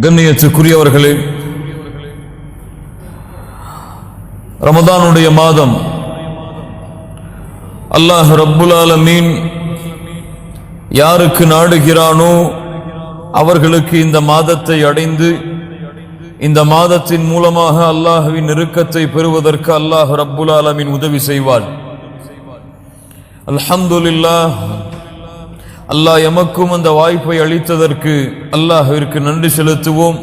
கண்ணியத்துக்குரியவர்களே ரமதானுடைய மாதம். அல்லாஹ் ரப்புல் ஆலமீன் யாருக்கு நாடுகிறானோ அவர்களுக்கு இந்த மாதத்தை அடைந்து இந்த மாதத்தின் மூலமாக அல்லாஹுவின் நெருக்கத்தை பெறுவதற்கு அல்லாஹ் ரப்புல் ஆலமீன் உதவி செய்வார். அல்ஹம்துலில்லாஹ் அல்லாஹ் எமக்கும் அந்த வாய்ப்பை அளித்ததற்கு அல்லாஹிற்கு நன்றி செலுத்துவோம்.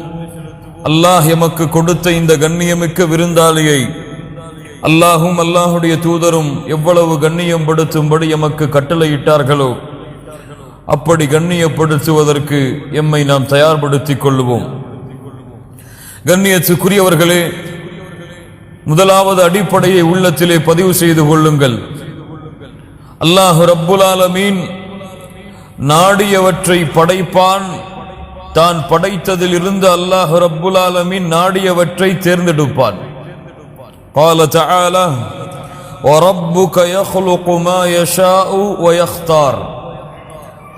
அல்லாஹ் எமக்கு கொடுத்த இந்த கண்ணியமிக்க விருந்தாளியை அல்லாஹும் அல்லாஹுடைய தூதரும் எவ்வளவு கண்ணியம் படுத்தும்படி எமக்கு கட்டளையிட்டார்களோ அப்படி கண்ணியப்படுத்துவதற்கு எம்மை நாம் தயார்படுத்திக் கொள்வோம். கண்ணியத்துக்குரியவர்களே முதலாவது அடிப்படையை உள்ளத்திலே பதிவு செய்து கொள்ளுங்கள். அல்லாஹ் ரப்புல் ஆலமீன் நாடியவற்றை படைப்பான் தான் படைத்ததிலிருந்து அல்லாஹ் ரப்புல் ஆலமீன் நாடியவற்றை தேர்ந்தெடுப்பான் قال تعالى وربك يخلق ما يشاء ويختار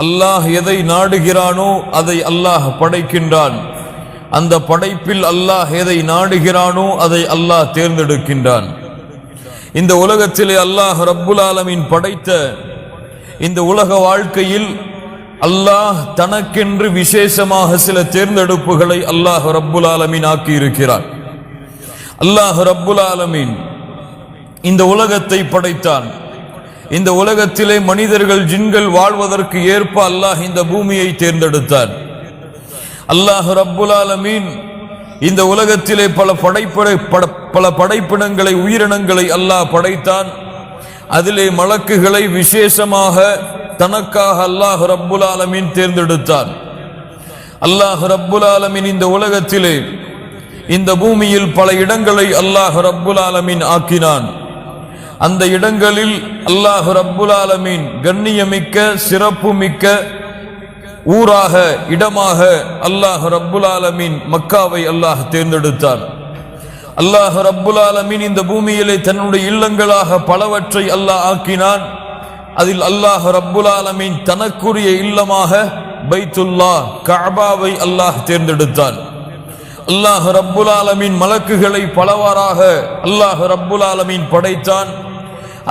அல்லாஹ் எதை நாடுகிறானோ அதை அல்லாஹ் படைக்கின்றான் அந்த படைப்பில் அல்லாஹ் எதை நாடுகிறானோ அதை அல்லாஹ் தேர்ந்தெடுக்கின்றான் இந்த உலகத்திலே அல்லாஹ் ரப்புல் ஆலமீன் படைத்த இந்த உலக வாழ்க்கையில் அல்லாஹ் தனக்கென்று விசேஷமாக சில தேர்ந்தெடுப்புகளை அல்லாஹ் ரப்புல் ஆலமீன் ஆக்கி இருக்கிறார் அல்லாஹ் ரப்புல் ஆலமீன் இந்த உலகத்தை படைத்தான். இந்த உலகத்திலே மனிதர்கள் ஜின்கள் வாழ்வதற்கு ஏற்ப அல்லாஹ் இந்த பூமியை தேர்ந்தெடுத்தான். அல்லாஹ் ரப்புல் ஆலமீன் இந்த உலகத்திலே பல படைப்படை பல படைப்பினங்களை உயிரினங்களை அல்லாஹ் படைத்தான். அதிலே மலக்குகளை விசேஷமாக தனக்காக அல்லாஹ் ரப்புல் ஆலமீன் தேர்ந்தெடுத்தார் அல்லாஹ் ரப்புல் ஆலமீன் இந்த உலகத்திலே இந்த பூமியில் பல இடங்களை அல்லாஹ் ரப்புல் ஆலமீன் ஆக்கினான். அந்த இடங்களில் அல்லாஹ் ரப்புல் ஆலமீன் கண்ணியமிக்க சிறப்புமிக்க ஊராக இடமாக அல்லாஹ் ரப்புல் ஆலமீன் மக்காவை அல்லாஹ் தேர்ந்தெடுத்தான். அல்லாஹ் ரப்புல் ஆலமீன் இந்த பூமியிலே தன்னுடைய இல்லங்களாக பலவற்றை அல்லாஹ் ஆக்கினான். அதில் அல்லாஹ் ரப்புல் ஆலமீன் தனக்குரிய இல்லமாக பைத்துல்லா கபாவை அல்லாஹ் தேர்ந்தெடுத்தான். அல்லாஹ் ரப்புல் ஆலமின் மலக்குகளை பலவாறாக அல்லாஹ் ரப்புல் ஆலமீன் படைத்தான்.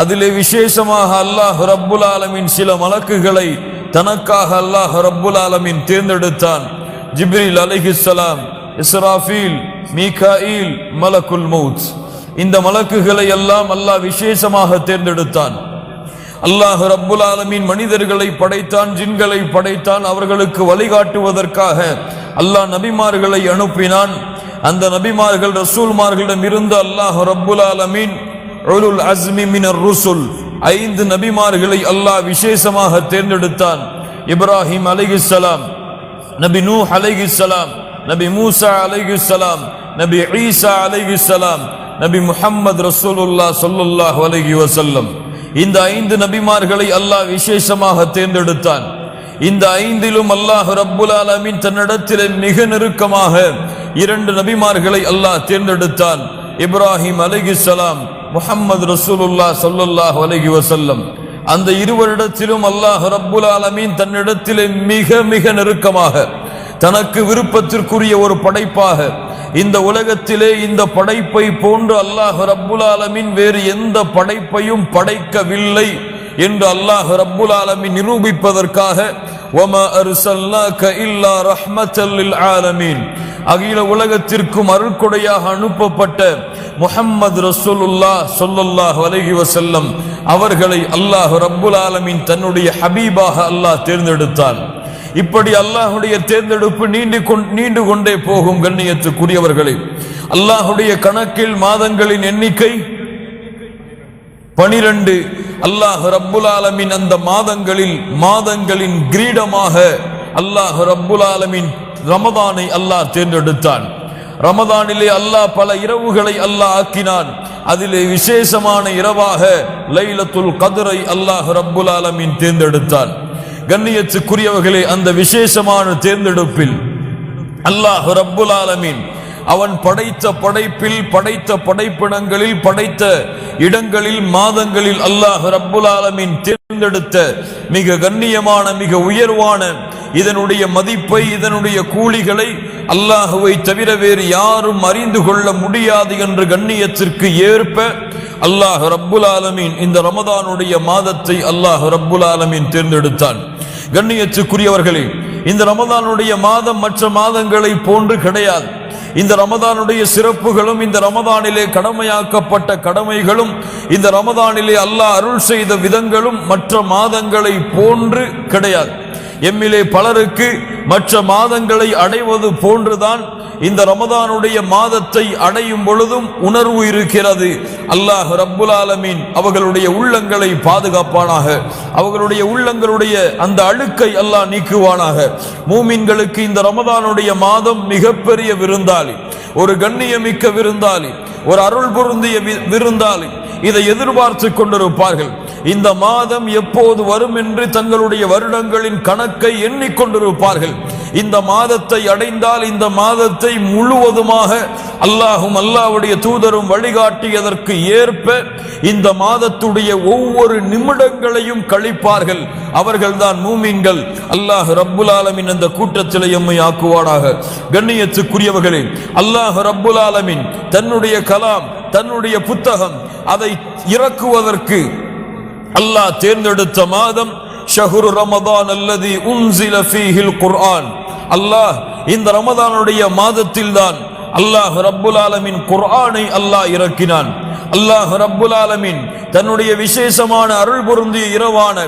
அதிலே விசேஷமாக அல்லாஹ் ரப்புல் ஆலமின் சில மலக்குகளை தனக்காக அல்லாஹ் ரப்புல் ஆலமின் தேர்ந்தெடுத்தான். ஜிப்ரில் அலைஹிஸ்ஸலாம் இஸ்ராஃபீல் மீகாயில் மலக்குல் மௌத் இந்த மலக்குகளை எல்லாம் அல்லாஹ் விசேஷமாக தேர்ந்தெடுத்தான். அல்லாஹ் ரப்புல் ஆலமின் மனிதர்களை படைத்தான் ஜின்களை படைத்தான் அவர்களுக்கு வழிகாட்டுவதற்காக அல்லாஹ் நபிமார்களை அனுப்பினான். அந்த நபிமார்கள் ரசூல்மார்களிடம் இருந்து அல்லாஹ் ரப்புல் ஆலமீன் அஸ்மி மினர் ருசுல் ஐந்து நபிமார்களை அல்லாஹ் விசேஷமாக தேர்ந்தெடுத்தான். இப்ராஹிம் அலிகுசலாம் நபி நூ அலிகுசலாம் நபி மூசா அலிகுசலாம் நபி ஈசா அலிகுசலாம் நபி முஹம்மது ரசூலுல்லா சொல்லுல்லாஹ் அலைஹி வசல்லம் இந்த ஐந்து நபிமார்களை அல்லாஹ் விசேஷமாக தேர்ந்தெடுத்தான். இந்த ஐந்திலும் அல்லாஹ் ரப்புல் ஆலமின் தன்னிடத்திலே மிக நெருக்கமாக இரண்டு நபிமார்களை அல்லாஹ் தேர்ந்தெடுத்தான். இப்ராஹிம் அலைஹிஸ்ஸலாம் முஹம்மது ரசூலுல்லாஹ் சொல்லுல்லாஹ் அலைஹி வசல்லம் அந்த இருவரிடத்திலும் அல்லாஹ் ரப்புல் ஆலமீன் தன்னிடத்திலே மிக மிக நெருக்கமாக தனக்கு விருப்பத்திற்குரிய ஒரு படைப்பாக இந்த உலகத்திலே இந்த படைப்பை போன்று அல்லாஹ் ரப்புல் ஆலமின் வேறு எந்த படைப்பையும் படைக்கவில்லை என்று அல்லாஹ் ரப்புல் ஆலமீன் நிரூபிப்பதற்காக இல்லா அகில உலகத்திற்கும் அருள்கொடையாக அனுப்பப்பட்ட முஹம்மது ரசூலுல்லா சொல்லுல்லாஹ் அலைஹி வசல்லம் அவர்களை அல்லாஹ் ரப்புல் ஆலமீன் தன்னுடைய ஹபீபாக அல்லாஹ் தேர்ந்தெடுத்தான். இப்படி அல்லாஹுடைய தேர்ந்தெடுப்பு நீண்டு கொண்- நீண்டு கொண்டே போகும் கண்ணியத்துக்குரியவர்களே. அல்லாஹுடைய கணக்கில் மாதங்களின் எண்ணிக்கை பனிரெண்டு. அல்லாஹ் ரப்புல் ஆலமின் அந்த மாதங்களில் மாதங்களின் கிரீடமாக அல்லாஹ் ரப்புல் ஆலமின் ரமதானை அல்லாஹ் தேர்ந்தெடுத்தான். ரமதானிலே அல்லாஹ் பல இரவுகளை அல்லாஹ் ஆக்கினான். அதிலே விசேஷமான இரவாக லைலத்துல் கதிரை அல்லாஹ் ரப்புல் ஆலமின் தேர்ந்தெடுத்தான். கண்ணியத்துக்குரியவர்களே அந்த விசேஷமான தேர்ந்தெடுப்பில் அல்லாஹ் ரப்புல் ஆலமீன் அவன் படைத்த படைப்பில் படைத்த படைப்பிடங்களில் படைத்த இடங்களில் மாதங்களில் அல்லாஹ் ரப்புல் ஆலமீன் தேர்ந்தெடுத்த மிக கண்ணியமான மிக உயர்வான இதனுடைய மதிப்பை இதனுடைய கூலிகளை அல்லாஹுவை தவிர வேறு யாரும் அறிந்து கொள்ள முடியாது என்ற கண்ணியத்திற்கு ஏற்ப அல்லாஹ் ரப்புல் ஆலமீன் இந்த ரமதானுடைய மாதத்தை அல்லாஹ் ரப்புல் ஆலமீன் தேர்ந்தெடுத்தான். கண்ணியத்துக்குரியவர்களே இந்த ரமதானுடைய மாதம் மற்ற மாதங்களை போன்று கிடையாது. இந்த ரமதானுடைய சிறப்புகளும் இந்த ரமதானிலே கடமையாக்கப்பட்ட கடமைகளும் இந்த ரமதானிலே அல்லாஹ் அருள் செய்த விதங்களும் மற்ற மாதங்களை போன்று கிடையாது. எம்மிலே பலருக்கு மற்ற மாதங்களை அடைவது போன்றுதான் இந்த ரமதானுடைய மாதத்தை அடையும் பொழுதும் உணர்வு இருக்கிறது. அல்லாஹ் ரப்புல் ஆலமீன் அவர்களுடைய உள்ளங்களை பாதுகாப்பானாக அவர்களுடைய உள்ளங்களுடைய அந்த அழுக்கை அல்லாஹ் நீக்குவானாக. மூமின்களுக்கு இந்த ரமதானுடைய மாதம் மிகப்பெரிய விருந்தாளி ஒரு கண்ணியமிக்க விருந்தாளி ஒரு அருள் பொருந்திய வி- விருந்தாளி. இதை எதிர்பார்த்து கொண்டிருப்பார்கள். இந்த மாதம் எப்போது வரும் என்று தங்களுடைய வருடங்களின் கணக்கை எண்ணிக்கொண்டிருப்பார்கள். இந்த மாதத்தை அடைந்தால் இந்த மாதத்தை முழுவதுமாக அல்லாஹும் அல்லாவுடைய தூதரும் வழிகாட்டியதற்கு ஏற்ப இந்த மாதத்துடைய ஒவ்வொரு நிமிடங்களையும் கழிப்பார்கள். அவர்கள்தான் மூமின்கள். அல்லாஹ் ரப்புல் ஆலமின் அந்த கூட்டத்திலே எம்மை ஆக்குவானாக. கண்ணியத்துக்குரியவர்களே அல்லாஹ் ரப்புல் ஆலமின் தன்னுடைய கலாம் தன்னுடைய புத்தகம் அதை இறக்குவதற்கு அல்லாஹ் தேர்ந்தெடுத்த மாதம் ஷஹுரு ரமதான் அல்லதி உன்சில ஃபீஹில் குர்ஆன். அல்லாஹ் இந்த ரமதானுடைய மாதத்தில் தான் அல்லாஹ் ரப்புல் ஆலமின் குர்ஆனை அல்லாஹ் இறக்கினான். அல்லாஹ் ரப்புல் ஆலமின் தன்னுடைய விசேஷமான அருள் பொருந்திய இரவான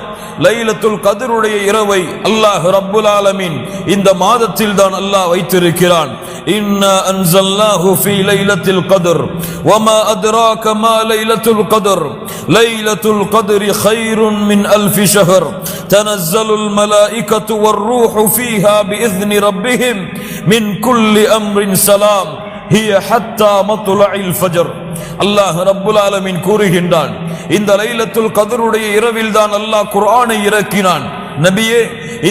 லைலத்துல் கதிருடைய இரவை அல்லாஹ் ரப்புல் ஆலமின் இந்த மாதத்தில் தான் அல்லாஹ் வைத்திருக்கிறான் இன்னா அன்சல்னாஹு ஃபீ லைலத்தில் கத்ர் வமா அத்ராக மா லைலத்துல் கத்ர் லைலத்துல் கத்ரி خيرٌ من ألف شهر تنزل الملائكة والروح فيها بإذن ربهم من كل أمر سلام ஹிய ஹத்தா மத்துலாயில் ஃபஜர். அல்லாஹ் ரப்புல் ஆலமின் கூறுகின்றான் இந்த லைலத்துல் கதருடைய இரவில் தான் அல்லாஹ் குரானை இறக்கினான். நபியே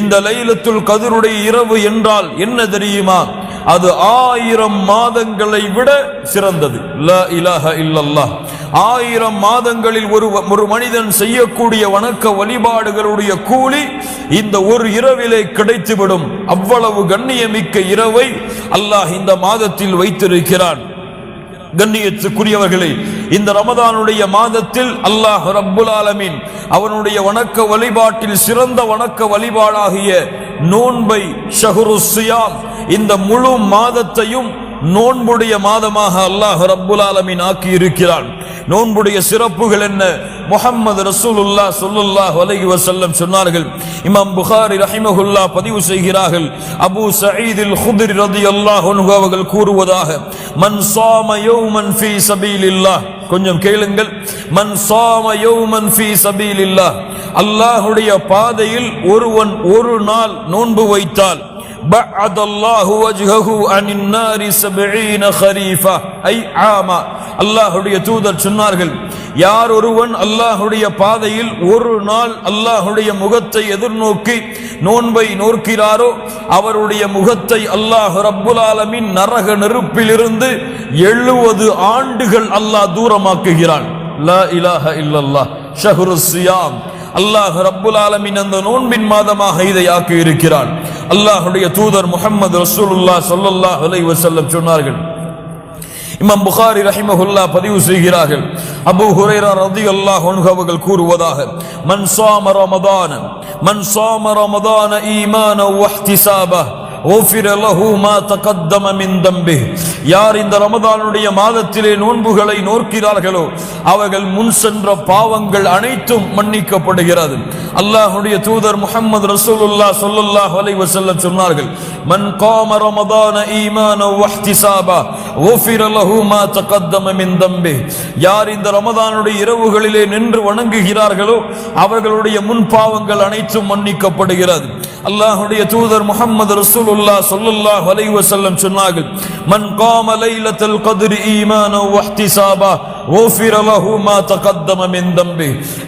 இந்த லைலத்துல் கதருடைய இரவு என்றால் என்ன தெரியுமா? அது ஆயிரம் மாதங்களை விட சிறந்தது. ஆயிரம் மாதங்களில் ஒரு ஒரு மனிதன் செய்யக்கூடிய வணக்க வழிபாடுகளுடைய கூலி இந்த ஒரு இரவிலே கிடைத்துவிடும். அவ்வளவு கண்ணியமிக்க இரவை அல்லாஹ் இந்த மாதத்தில் வைத்திருக்கிறான். கண்ணியத்துக்குரியவர்களே இந்த ரமதானுடைய மாதத்தில் அல்லாஹ் ரப்புல் ஆலமின் அவனுடைய வணக்க வழிபாட்டில் சிறந்த வணக்க வழிபாடாகிய நோன்பை ஷஹுரு இந்த முழு மாதத்தையும் நோன்புடைய மாதமாக அல்லாஹ் ரப்புல் ஆலமின் ஆக்கி இருக்கிறான் நோன்புடைய சிறப்புகள் என்ன? முகமது ரசூலுல்லா ஸல்லல்லாஹு வலகி வசல்லம் சொன்னார்கள். இமாம் புகாரி ரஹிமகுல்லா பதிவு செய்கிறார்கள். அபு சயீதில் குத்ரி ரதி அல்லாஹ் அவர்கள் கூறுவதாக மன் ஸாம யௌமன் ஃபீ சபீலில்லாஹ். கொஞ்சம் கேளுங்கள். மன் ஸாம யௌமன் ஃபீ சபீலில்லாஹ். அல்லாஹ்வுடைய பாதையில் ஒருவன் ஒரு நாள் நோன்பு வைத்தால் بعد الله وجهه عن النار سبعين خريفة أي عاما அல்லாஹுடைய தூதர் சொன்னார்கள் யார் ஒருவன் அல்லாஹுடைய பாதையில் ஒரு நாள் அல்லாஹுடைய முகத்தை எதிர்நோக்கி நோன்பை நோக்கிறாரோ அவருடைய முகத்தை அல்லாஹ் ரப்புல் ஆலமின் நரக நெருப்பிலிருந்து எழுபது ஆண்டுகள் அல்லாஹ் தூரமாக்குகிறான் லா இலாஹ இல்லல்லாஹ் ஷஹ்ரு சியாம் அல்லாஹ் ரப்புல் ஆலமின் அந்த நோன்பின் மாதமாக இதை ஆக்கி இருக்கிறான் அல்லாஹுடைய தூதர் முஹம்மது ரசூலுல்லாஹ் ஸல்லல்லாஹு அலைஹி வஸல்லம் சொன்னார்கள். இமாம் புகாரி ரஹிமஹுல்லா பதிவு செய்கிறார்கள். அபூ ஹுரைரா ரலியல்லாஹு அன்ஹு அவர்கள் கூறுவதாக மன் ஸாம ரமதான மன் ஸாம ரமதான ஈமான வஹ்திசாபா யார் இந்த ரமதானுடைய மாதத்திலே நோன்புகளை நோக்கிறார்களோ அவர்கள் முன் சென்ற பாவங்கள் அனைத்தும் மன்னிக்கப்படுகிறது. அல்லாஹுடைய தூதர் முகமது ரசூலுல்லா சொல்லுல்லாஹ் அலை வசல்ல சொன்னார்கள் மன் காம ரமதான ஈமான வஹ்திசாபா ஓஃபிர லஹு மா மின் தம்பி. யார் இந்த ரமதானுடைய இரவுகளிலே நின்று வணங்குகிறார்களோ அவர்களுடைய முன் பாவங்கள் அனைத்தும் மன்னிக்கப்படுகிறது. அல்லாஹுடைய தூதர் முகமது ரசூலுல்லா சொல்லுல்லாஹ் வலைவ செல்லம் சொன்னார்கள் மன் காம லைலத்தில் கதிர் ஈமான வஹ்திசாபா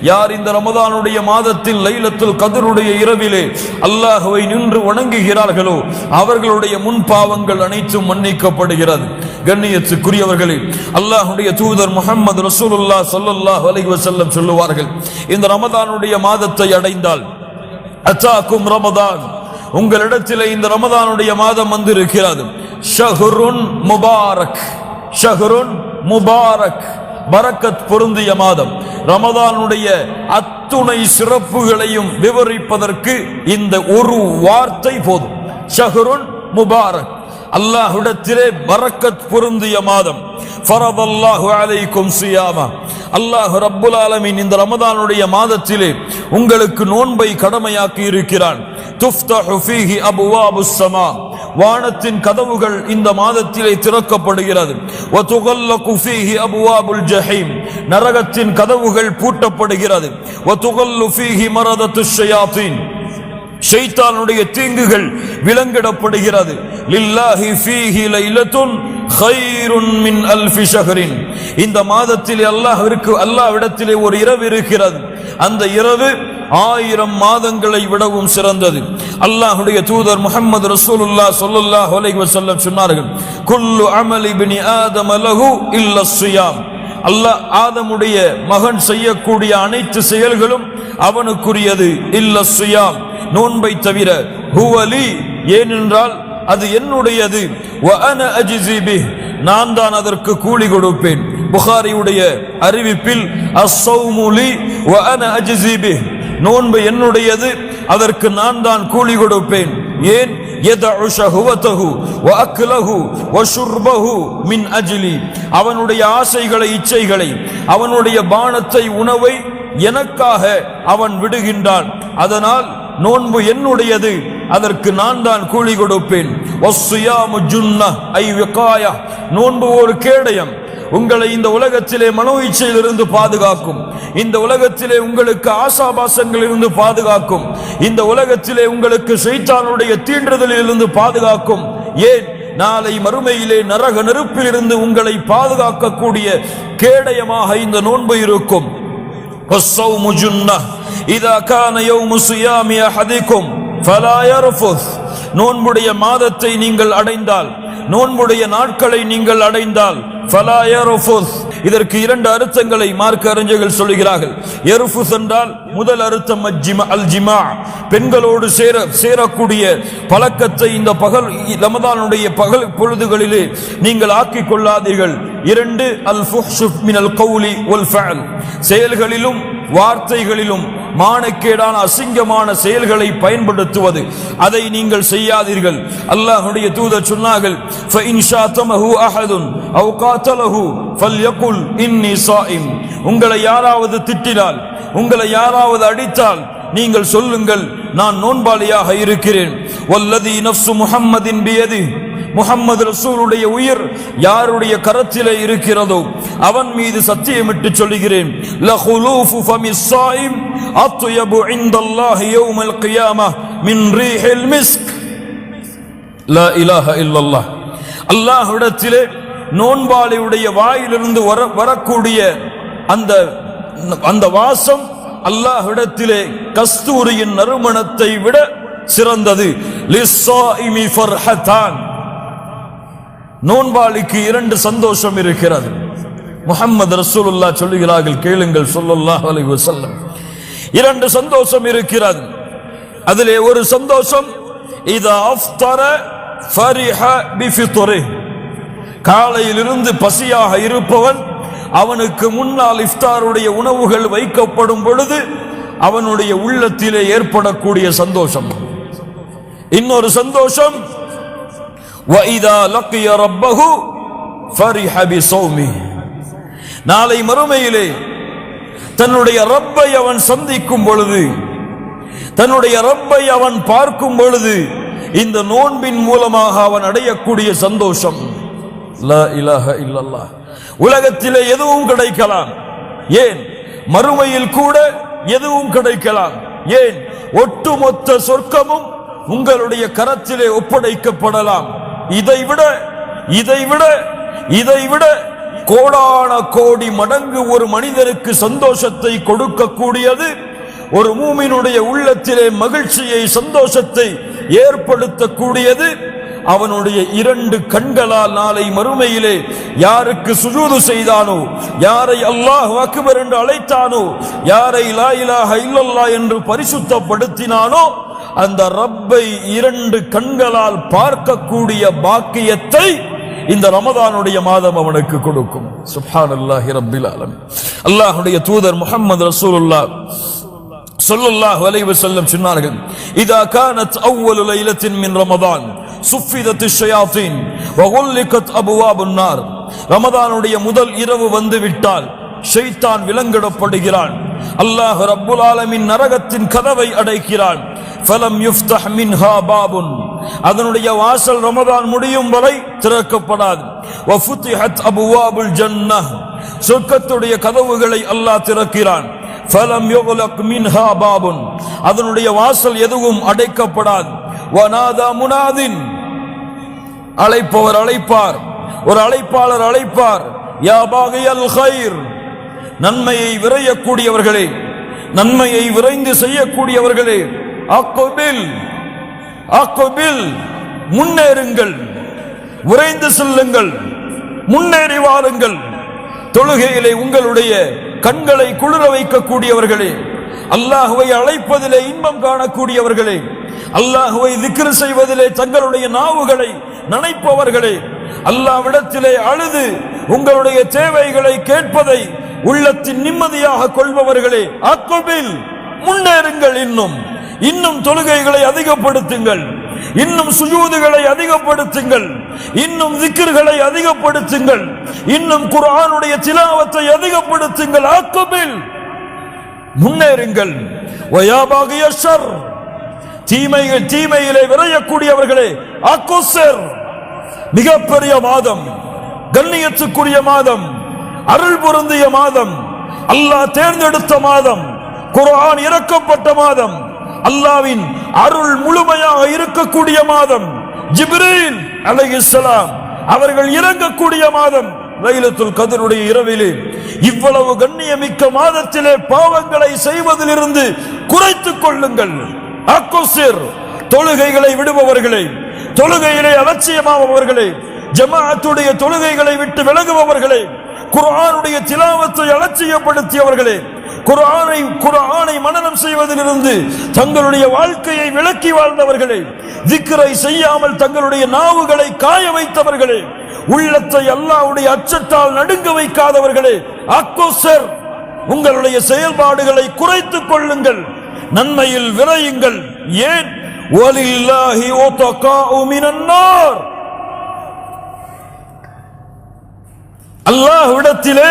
யார் இந்த ரமதானுடைய மாதத்தில் லைலத்தில் கதிருடைய இரவிலே அல்லாஹுவை நின்று வணங்குகிறார்களோ அவர்களுடைய முன் பாவங்கள் அனைத்தும் மன்னிக்கப்படுகிறது. கண்ணியத்துக்குரியவர்களே அல்லாஹுடைய தூதர் முகமது ரசூலுல்லா சொல்லல்லாஹ் அலைவசல்லம் சொல்லுவார்கள் இந்த ரமதானுடைய மாதத்தை அடைந்தால் அத்தாக்கும் ரமதான். உங்களிடத்தில் இந்த ரமதானுடைய மாதம் வந்திருக்கிறது. ஷஹ்ருன் முபாரக். ஷஹ்ருன் முபாரக். பரக்கத் பொருந்திய மாதம். ரமதானுடைய அத்துணை சிறப்புகளையும் விவரிப்பதற்கு இந்த ஒரு வார்த்தை போதும். ஷஹ்ருன் முபாரக். அல்லாஹ்விடத்திலே பரக்கத் பொருந்திய மாதம். ஃபரதல்லாஹு அலைக்கும் சியாமா. அல்லாஹ் ரப்புல் ஆலமீன் இந்த ரமதானுடைய மாதத்திலே உங்களுக்கு நோன்பை கடமையாக்கி இருக்கிறான். துஃப்தஹு ஃபீஹி அபுவாபு ஸமா வானத்தின் கதவுகள் இந்த மாதத்திலே திறக்கப்படுகிறது. வதுகல்லகு ஃபீஹி அபுவாபுல் ஜஹீம். நரகத்தின் கதவுகள் பூட்டப்படுகிறது. வதுகல்லு ஃபீஹி மரதத்துஷ் ஷயாத்தீன். ஷைத்தானுடைய தீங்குகள் விலங்கிடப்படுகிறது. லில்லாஹி ஃபீஹி லைலத்துன் ஹைருன் மின் அல்ஃபி ஷஹரின். இந்த மாதத்தில் அல்லாஹ்விற்கு அல்லாஹ்விடத்திலே ஒரு இரவு இருக்கிறது. அந்த இரவு ஆயிரம் மாதங்களை விடவும் சிறந்தது. அல்லாஹுடைய தூதர் முகமது ரசூலுல்லா சொல்லுல்லா ஹொலைஹி வசல்லம் சொன்னார்கள் குல்லு அமலி பினி ஆதம் அலகு இல்ல சுயாம் அல்லாஹ் ஆதமுடைய மகன் செய்யக்கூடிய அனைத்து செயல்களும் அவனுக்குரியது இல்ல சுயாம் நோன்பை தவிர ஹுவலி ஏனென்றால் அது என்னுடையது. வ அன நான் தான் அதற்கு கூலி கொடுப்பேன். புகாரியுடைய அறிவிப்பில் வ அன நோன்பு என்னுடையது அதற்கு நான் தான் கூலி கொடுப்பேன். ஏன்? யதஉ வ மின் அவனுடைய ஆசைகளை இச்சைகளை அவனுடைய பானத்தை உணவை எனக்காக அவன் விடுகின்றான். அதனால் நோன்பு என்னுடையது அதற்கு நான் தான் கூலி கொடுப்பேன். ஐ நோன்பு ஒரு கேடயம். உங்களை இந்த உலகத்திலே மனோ இச்சையிலிருந்து பாதுகாக்கும். இந்த உலகத்திலே உங்களுக்கு ஆசாபாசங்களிலிருந்து பாதுகாக்கும். இந்த உலகத்திலே உங்களுக்கு சைத்தானுடைய தீண்டுதலிலிருந்து பாதுகாக்கும். ஏன்? நாளை மறுமையிலே நரக நெருப்பிலிருந்து உங்களை பாதுகாக்கக்கூடிய கேடயமாக இந்த நோன்பு இருக்கும். இதா கான யௌமு சுயாமி அஹதிக்கும் ஃபலா யர்ஃபுஸ் நோன்புடைய மாதத்தை நீங்கள் அடைந்தால் நோன்புடைய நாட்களை நீங்கள் அடைந்தால் ஃபலா இதற்கு இரண்டு அர்த்தங்களை மார்க்க அறிஞர்கள் சொல்கிறார்கள் எருஃபுஸ் என்றால் முதல் அர்த்தம் அல்ஜிமா. பெண்களோடு சேர சேரக்கூடிய பழக்கத்தை இந்த பகல் ரமதானுடைய பகல் பொழுதுகளிலே நீங்கள் ஆக்கிக் கொள்ளாதீர்கள். இரண்டு அல் ஃபுஹ்ஷு மினல் கௌலி ஒல் ஃபேல் செயல்களிலும் வார்த்தைகளிலும் மானக்கேடான அசிங்கமான செயல்களை பயன்படுத்துவது. அதை நீங்கள் செய்யாதீர்கள். அல்லாஹுடைய தூதர் சொன்னார்கள் உங்களை யாராவது திட்டினால் உங்களை யாராவது அடித்தால் நீங்கள் சொல்லுங்கள் நான் நோன்பாளியாக இருக்கிறேன். வல்லதி நஃப்சு முஹம்மதின் பியதி. முகம்மது ரசூலுடைய உயிர் யாருடைய கரத்திலே இருக்கிறதோ அவன் மீது சத்தியமிட்டு சொல்லுகிறேன் லஹுலூஃபு ஃபமிஸ் ஸாயிம் அத்யபு இன்தல்லாஹி யௌமல் கியாமஹ் மின் ரீஹில் மிஸ்க். லா இலாஹ இல்லல்லாஹ். அல்லாஹ்விடத்திலே நோன்பாளியுடைய வாயிலிருந்து வர வரக்கூடிய அந்த அந்த வாசம் அல்லாஹ்விடத்திலே கஸ்தூரியின் நறுமணத்தை விட சிறந்தது. ஃபர்ஹதான் நோன்பாளிக்கு இரண்டு சந்தோஷம் இருக்கிறது. முஹம்மது ரசூலுல்லா சொல்லுகிறார்கள் கேளுங்கள் சொல்லுல்லா அலி வசல்லம் இரண்டு சந்தோஷம் இருக்கிறது. அதிலே ஒரு சந்தோஷம் இது அஃப்தர ஃபரிஹ பிஃபித்துரே காலையிலிருந்து பசியாக இருப்பவன் அவனுக்கு முன்னால் இஃப்தாருடைய உணவுகள் வைக்கப்படும் பொழுது அவனுடைய உள்ளத்திலே ஏற்படக்கூடிய சந்தோஷம். இன்னொரு சந்தோஷம் நாளை மறுமையிலே தன்னுடைய ரப்பை அவன் சந்திக்கும் பொழுது தன்னுடைய ரப்பை அவன் பார்க்கும் பொழுது இந்த நோன்பின் மூலமாக அவன் அடையக்கூடிய சந்தோஷம். உலகத்திலே எதுவும் கிடைக்கலாம். ஏன்? மறுமையில் கூட எதுவும் கிடைக்கலாம். ஏன்? ஒட்டுமொத்த சொர்க்கமும் உங்களுடைய கரத்திலே ஒப்படைக்கப்படலாம். இதைவிட இதைவிட இதைவிட கோடான கோடி மடங்கு ஒரு மனிதனுக்கு சந்தோஷத்தை கொடுக்கக்கூடியது ஒரு மூமினுடைய உள்ளத்திலே மகிழ்ச்சியை சந்தோஷத்தை ஏற்படுத்தக்கூடியது அவனுடைய இரண்டு கண்களால் நாளை மறுமையிலே யாருக்கு சுஜூது செய்தானோ யாரை அல்லாஹ் அக்பர் என்று அழைத்தானோ யாரை லா இலாஹ இல்லல்லா என்று பரிசுத்தப்படுத்தினானோ அந்த ரப்பை இரண்டு கண்களால் பார்க்கக்கூடிய பாக்கியத்தை இந்த ரமதானுடைய மாதம் அவனுக்கு கொடுக்கும். சுப்ஹானல்லாஹி ரப்பில் ஆலமீன். அல்லாஹ்வுடைய தூதர் முஹம்மது ரசூலுல்லாஹ் சொல்லுல்லாஹ் அலைஹி வஸல்லம் சொன்னார்கள் இதா கானத் அவ்வலு லைலத்தின் மின் ரமதான் சுஃபிதத் ஷயாத்தீன். வகுல்லிகத் அபுவாபுன் நார். ரமதானுடைய முதல் இரவு வந்து விட்டால் ஷைத்தான் விலங்கிடப்படுகிறான். அல்லாஹ் ரப்புல் ஆலமின் நரகத்தின் கதவை அடைக்கிறான். ஃபலம் யுஃப்தஹ் மின்ஹா பாபுன். அதனுடைய வாசல் ரமதான் முடியும் வரை திறக்கப்படாது. வஃபுத்திஹத் அபுவாபுல் ஜன்னஹ். சொர்க்கத்துடைய கதவுகளை அல்லாஹ் திறக்கிறான். ஃபலம் யுக்லக் மின்ஹா பாபுன். அதனுடைய வாசல் எதுவும் அடைக்கப்படாது. வனாதா முனாதின். அழைப்பவர் அழைப்பார். ஒரு அழைப்பாளர் அழைப்பார். யா ஹைர் நன்மையை விரையக்கூடியவர்களே. நன்மையை விரைந்து செய்யக்கூடியவர்களே. அக்குபில் அக்குபில் முன்னேறுங்கள். விரைந்து செல்லுங்கள். முன்னேறி வாருங்கள். தொழுகையிலே உங்களுடைய கண்களை குளிர வைக்கக்கூடியவர்களே. அல்லாஹுவை அழைப்பதிலே இன்பம் காணக்கூடியவர்களே அல்லாஹுவை திக்ரு செய்வதிலே தங்களுடைய நாவுகளை நினைப்பவர்களே அல்லாவிடத்திலே அழுது உங்களுடைய தேவைகளை கேட்பதை உள்ளத்தின் நிம்மதியாக கொள்பவர்களே அக்குபில் முன்னேறுங்கள் இன்னும். இன்னும் தொழுகைகளை அதிகப்படுத்துங்கள். இன்னும் சுஜூதுகளை அதிகப்படுத்துங்கள். இன்னும் திக்ர்களை அதிகப்படுத்துங்கள். இன்னும் குரானுடைய சிலாவத்தை அதிகப்படுத்துங்கள். ஆக்கமில் முன்னேறுங்கள். வயாபாகிய ஷர் தீமைகள் தீமையிலே விரையக்கூடியவர்களே அக்குசர். மிகப்பெரிய மாதம். கண்ணியத்துக்குரிய மாதம். அருள் பொருந்திய மாதம். அல்லாஹ் தேர்ந்தெடுத்த மாதம். குர்ஆன் இறக்கப்பட்ட மாதம். அல்லாவின் அருள் முழுமையாக இருக்கக்கூடிய மாதம். ஜிப்ரீல் அலைஹிஸ்ஸலாம். அவர்கள் இறங்கக்கூடிய மாதம். லைலத்துல் கதருடைய இரவிலே இவ்வளவு கண்ணியமிக்க மாதத்திலே பாவங்களை செய்வதிலிருந்து குறைத்துக் கொள்ளுங்கள். அக்கோசிர் தொழுகைகளை விடுபவர்களே தொழுகையிலே அலட்சியமாபவர்களே ஜமாஅத்துடைய தொழுகைகளை விட்டு விலகுபவர்களை குர்ஆனுடைய திலாவத்தை அலட்சியப்படுத்தியவர்களே குரானை குரானை மனநம் செய்வதிலிருந்து தங்களுடைய வாழ்க்கையை விளக்கி வாழ்ந்தவர்களே திக்ரை செய்யாமல் தங்களுடைய நாவுகளை காய வைத்தவர்களே உள்ளத்தை அல்லாவுடைய அச்சத்தால் நடுங்க வைக்காதவர்களே அக்கோசர் உங்களுடைய செயல்பாடுகளை குறைத்துக் கொள்ளுங்கள் நன்மையில் விரையுங்கள். ஏன்? அல்லாஹ் இடத்திலே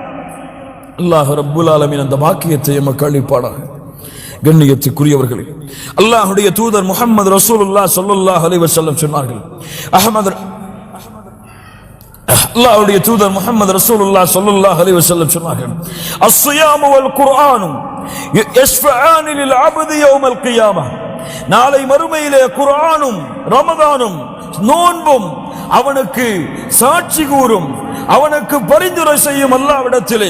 அல்லாஹ் ரப்புல் ஆலமின் அந்த பாக்கியத்தை எமக்கு அளிப்பாடாக கண்ணியத்துக்குரியவர்களே அல்லாஹுடைய தூதர் முகமது ரசூலுல்லாஹ் ஸல்லல்லாஹு அலைவர் செல்லம் சொன்னார்கள் அகமது அல்லாஹ்வுடைய தூதர் முகமது ரசூலுல்லா சொல்லுல்லாஹ் அலைவர் செல்லம் சொன்னார்கள் அஸ்ஸியாமு வல் குர்ஆனும் யஸ்ஃபஆனி லில் அப்தி யௌமல் கியாமah நாளை மறுமையிலே குர்ஆனும் ரமதானும் நோன்பும் அவனுக்கு சாட்சி கூறும் அவனுக்கு பரிந்துரை செய்யும் அல்லாவிடத்திலே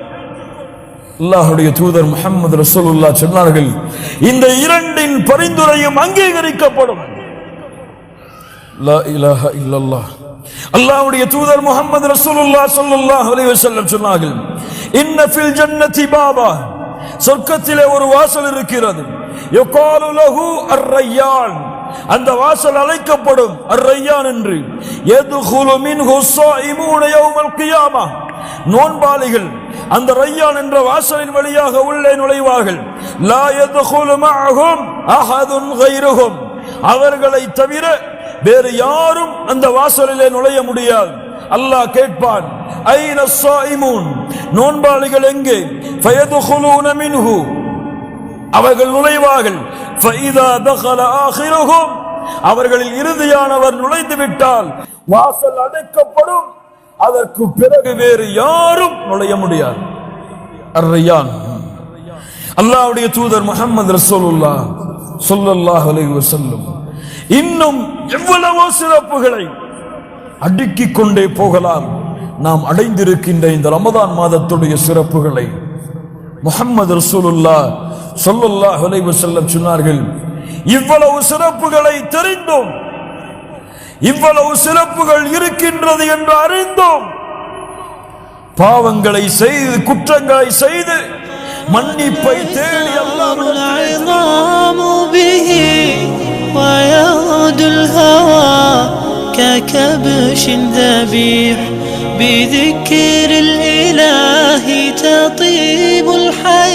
அல்லாஹுடைய தூதர் முகமது ரசூலுல்லா சொன்னார்கள் இந்த இரண்டின் பரிந்துரையும் அங்கீகரிக்கப்படும். லா அல்லாஹ்வுடைய தூதர் முகமது ரசூலுல்லா ஸல்லல்லாஹு அலைஹி சொன்னார்கள் இன்ன ஃபில் ஜன்னதி பாபா. சொர்க்கத்திலே ஒரு வாசல் இருக்கிறது. யுகாலு லஹு அர்ரையான். அந்த வாசல் அழைக்கப்படும் அர்ரையான் என்று. யதுகுலு மின்ஹு ஸாயிமூன யௌமல் கியாமா. நோன்பாளிகள் அந்த ரையான் என்ற வாசலின் வழியாக உள்ளே நுழைவார்கள். லா யதுகுலு மஅஹும் அஹதுன் கைருஹும். அவர்களை தவிர வேறு யாரும் அந்த வாசலிலே நுழைய முடியாது. அல்லாஹ் கேட்பான் ஐன ஸாயிமூன்? நோன்பாளிகள் எங்கே? ஃபயதுகுலூன மின்ஹு. அவர்கள் நுழைவார்கள். ஃபைதா தഖல ஆகிருகும் அவர்களில் இறுதியானவர் நுழைந்து விட்டால் வாசல் அடைக்கப்படும். அதற்கு பிறகு வேறு யாரும் நுழைய முடியாது. அல்லாவுடைய தூதர் முகமது ரசோல்லா சொல்லல்லாஹ் செல்லும் இன்னும் எவ்வளவோ சிறப்புகளை அடுக்கிக் கொண்டே போகலாம். நாம் அடைந்திருக்கின்ற இந்த ரமதான் மாதத்துடைய சிறப்புகளை முகமது ரசூலுல்லா சொல்லல்லாஹ் செல்லம் சொன்னார்கள். இவ்வளவு சிறப்புகளை தெரிந்தும் இவ்வளவு சிறப்புகள் இருக்கின்றது என்று அறிந்தோம். பாவங்களை செய்து குற்றங்களை செய்து மன்னிப்பை தேடி ككبش ذبيح بذكر الإله تطيب الحياة